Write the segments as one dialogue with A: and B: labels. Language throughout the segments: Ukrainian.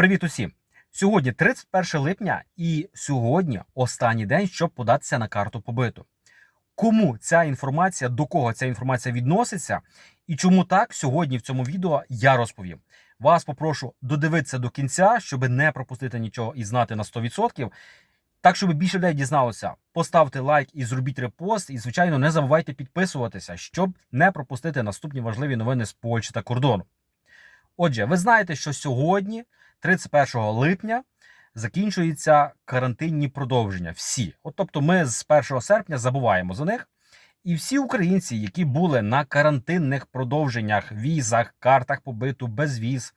A: Привіт усім! Сьогодні 31 липня, і сьогодні останній день, щоб податися на карту побиту. Кому ця інформація, до кого ця інформація відноситься, і чому так сьогодні в цьому відео я розповім. Вас попрошу додивитися до кінця, щоб не пропустити нічого і знати на 100%. Так, щоб більше людей дізналося, поставте лайк і зробіть репост. І, звичайно, не забувайте підписуватися, щоб не пропустити наступні важливі новини з Польщі та кордону. Отже, ви знаєте, що сьогодні, 31 липня, закінчуються карантинні продовження. Всі. От тобто, ми з 1 серпня забуваємо за них. І всі українці, які були на карантинних продовженнях, візах, картах побиту, безвіз,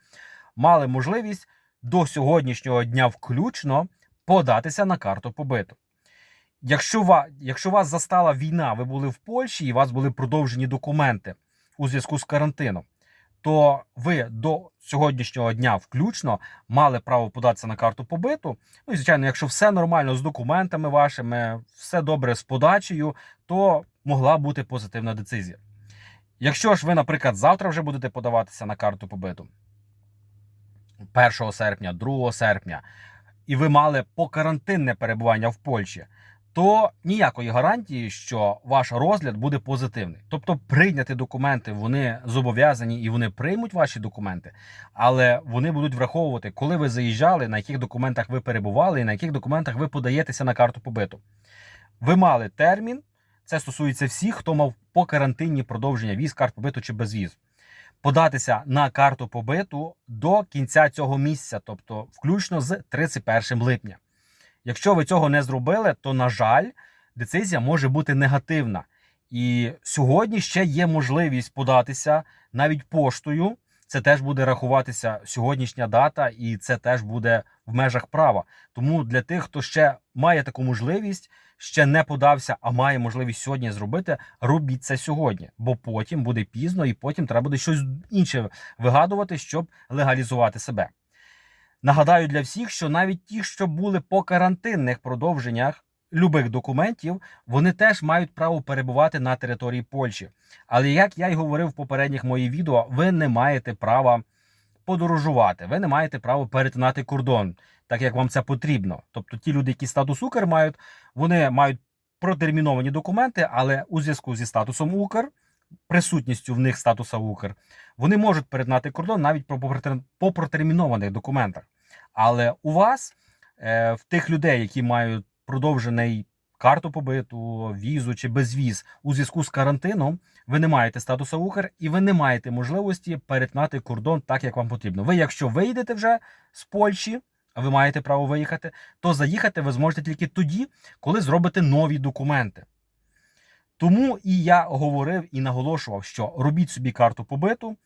A: мали можливість до сьогоднішнього дня включно податися на карту побиту. Якщо, ва, якщо вас застала війна, ви були в Польщі і у вас були продовжені документи у зв'язку з карантином, то ви до сьогоднішнього дня включно мали право податися на карту побиту. Ну і звичайно, якщо все нормально з документами вашими, все добре з подачею, то могла бути позитивна децизія. Якщо ж ви, наприклад, завтра вже будете подаватися на карту побиту 1 серпня, 2 серпня, і ви мали покарантинне перебування в Польщі, то ніякої гарантії, що ваш розгляд буде позитивний. Тобто прийняти документи вони зобов'язані і вони приймуть ваші документи, але вони будуть враховувати, коли ви заїжджали, на яких документах ви перебували і на яких документах ви подаєтеся на карту побиту. Ви мали термін. Це стосується всіх, хто мав покарантинні продовження віз, карт побиту чи безвіз. Податися на карту побиту до кінця цього місяця, тобто включно з 31 липня. Якщо ви цього не зробили, то, на жаль, децизія може бути негативна. І сьогодні ще є можливість податися навіть поштою. Це теж буде рахуватися сьогоднішня дата, і це теж буде в межах права. Тому для тих, хто ще має таку можливість, ще не подався, а має можливість сьогодні зробити, робіть це сьогодні, бо потім буде пізно, і потім треба буде щось інше вигадувати, щоб легалізувати себе. Нагадаю для всіх, що навіть ті, що були по карантинних продовженнях любих документів, вони теж мають право перебувати на території Польщі. Але як я й говорив в попередніх моїх відео, ви не маєте права подорожувати, ви не маєте права перетинати кордон, так як вам це потрібно. Тобто ті люди, які статус Укр мають, вони мають протерміновані документи, але у зв'язку зі статусом Укр, присутністю в них статуса Укр, вони можуть перетинати кордон навіть по протермінованих документах. Але у вас, е, в тих людей, які мають продовжений карту побиту, візу чи безвіз у зв'язку з карантином, ви не маєте статусу Укр і ви не маєте можливості перетинати кордон так, як вам потрібно. Ви, якщо вийдете вже з Польщі, а ви маєте право виїхати, то заїхати ви зможете тільки тоді, коли зробите нові документи. Тому і я говорив і наголошував, що робіть собі карту побиту,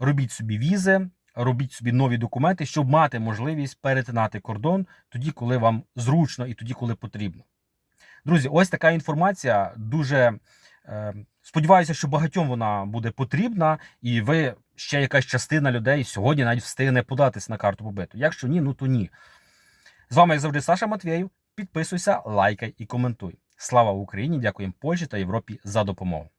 A: робіть собі візи, робіть собі нові документи, щоб мати можливість перетинати кордон тоді, коли вам зручно і тоді, коли потрібно. Друзі, ось така інформація. Дуже е, сподіваюся, що багатьом вона буде потрібна, і ви ще якась частина людей сьогодні навіть встигне податись на карту побиту. Якщо ні, ну то ні. З вами, як завжди, Саша Матвєєв. Підписуйся, лайкай і коментуй. Слава Україні! Дякуємо Польщі та Європі за допомогу.